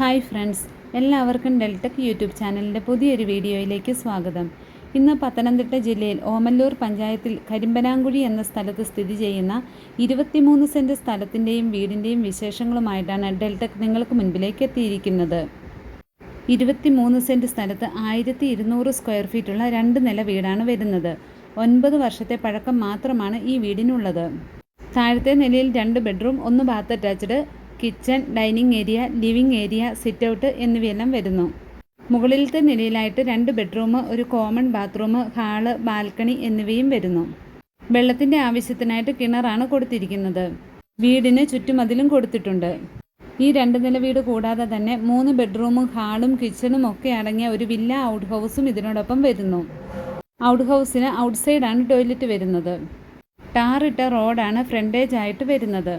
Hi friends എല്ലാവർക്കും Deltech YouTube ചാനലിന്റെ പുതിയൊരു വീഡിയോയിലേക്ക് സ്വാഗതം. ഇന്ന് പത്തനംതിട്ട ജില്ലയിൽ ഓമല്ലൂർ പഞ്ചായത്തിൽ കരിമ്പനാങ്കുഴി എന്ന സ്ഥലത്ത് സ്ഥിതി ചെയ്യുന്ന ഇരുപത്തിമൂന്ന് സെന്റ് സ്ഥലത്തിന്റെയും വീടിന്റെയും വിശേഷങ്ങളുമായിട്ടാണ് ഡെൽടെക് നിങ്ങൾക്ക് മുൻപിലേക്ക് എത്തിയിരിക്കുന്നത്. ഇരുപത്തിമൂന്ന് സെന്റ് സ്ഥലത്ത് ആയിരത്തി ഇരുന്നൂറ് സ്ക്വയർ ഫീറ്റുള്ള രണ്ട് നില വീടാണ് വരുന്നത്. ഒൻപത് വർഷത്തെ പഴക്കം മാത്രമാണ് ഈ വീടിനുള്ളത്. താഴത്തെ നിലയിൽ രണ്ട് ബെഡ്റൂം ഒന്ന് bath attached kitchen dining area living area sit out എന്നിവയെല്ലാം വരുന്നു. മുകളിലത്തെ നിലയിലായിട്ട് രണ്ട് ബെഡ്റൂം ഒരു കോമൺ ബാത്റൂം ഹാൾ ബാൽക്കണി എന്നിവയും വരുന്നു. വെള്ളത്തിന്റെ ആവശ്യത്തിനായിട്ട് കിണറാണ് കൊടുത്തിരിക്കുന്നത്. വീടിന് ചുറ്റുമതിലും കൊടുത്തിട്ടുണ്ട്. ഈ രണ്ട് നില വീട് കൂടാതെ തന്നെ മൂന്ന് ബെഡ്റൂമും ഹാളും കിച്ചണും ഒക്കെ അടങ്ങിയ ഒരു വില്ല ഔട്ട് ഹൗസും ഇതിനോടൊപ്പം വരുന്നു. ഔട്ട് ഹൗസിന് ഔട്ട്സൈഡാണ് ടോയ്ലറ്റ് വരുന്നത്. ടാറിട്ട റോഡാണ് ഫ്രണ്ടേജ് ആയിട്ട് വരുന്നത്.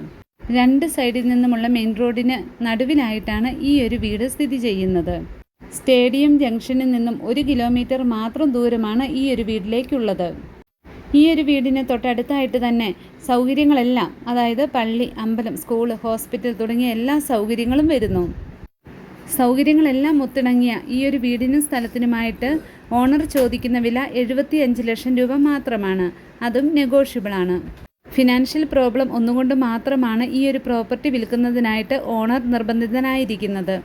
രണ്ട് സൈഡിൽ നിന്നുമുള്ള മെയിൻ റോഡിന് നടുവിലായിട്ടാണ് ഈ ഒരു വീട് സ്ഥിതി ചെയ്യുന്നത്. സ്റ്റേഡിയം ജംഗ്ഷനിൽ നിന്നും ഒരു കിലോമീറ്റർ മാത്രം ദൂരമാണ് ഈ ഒരു വീട്ടിലേക്കുള്ളത്. ഈ ഒരു വീടിന് തൊട്ടടുത്തായിട്ട് തന്നെ സൗകര്യങ്ങളെല്ലാം അതായത് പള്ളി അമ്പലം സ്കൂൾ ഹോസ്പിറ്റൽ തുടങ്ങിയ എല്ലാ സൗകര്യങ്ങളും വരുന്നു. സൗകര്യങ്ങളെല്ലാം ഒത്തിണങ്ങിയ ഈ ഒരു വീടിനും സ്ഥലത്തിനുമായിട്ട് ഓണർ ചോദിക്കുന്ന വില എഴുപത്തി ലക്ഷം രൂപ മാത്രമാണ്. അതും നെഗോഷ്യബിൾ ആണ് ഫിനാൻഷ്യൽ പ്രോബ്ലം ഒന്നുകൊണ്ട് മാത്രമാണ് ഈ ഒരു പ്രോപ്പർട്ടി വിൽക്കുന്നതിനായിട്ട് ഓണർ നിർബന്ധിതനായിരിക്കുന്നത്.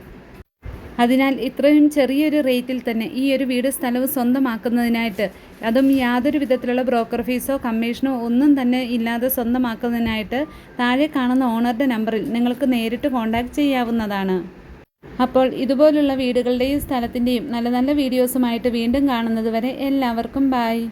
അതിനാൽ ഇത്രയും ചെറിയൊരു റേറ്റിൽ തന്നെ ഈ ഒരു വീട് സ്ഥലവും സ്വന്തമാക്കുന്നതിനായിട്ട് അതും യാതൊരു വിധത്തിലുള്ള ബ്രോക്കർ ഫീസോ കമ്മീഷനോ ഒന്നും തന്നെ ഇല്ലാതെ സ്വന്തമാക്കുന്നതിനായിട്ട് താഴെ കാണുന്ന ഓണറുടെ നമ്പറിൽ നിങ്ങൾക്ക് നേരിട്ട് കോൺടാക്റ്റ് ചെയ്യാവുന്നതാണ്. അപ്പോൾ ഇതുപോലുള്ള വീടുകളുടെയും സ്ഥലത്തിന്റെയും നല്ല നല്ല വീഡിയോസുമായിട്ട് വീണ്ടും കാണുന്നത് വരെ എല്ലാവർക്കും ബായ്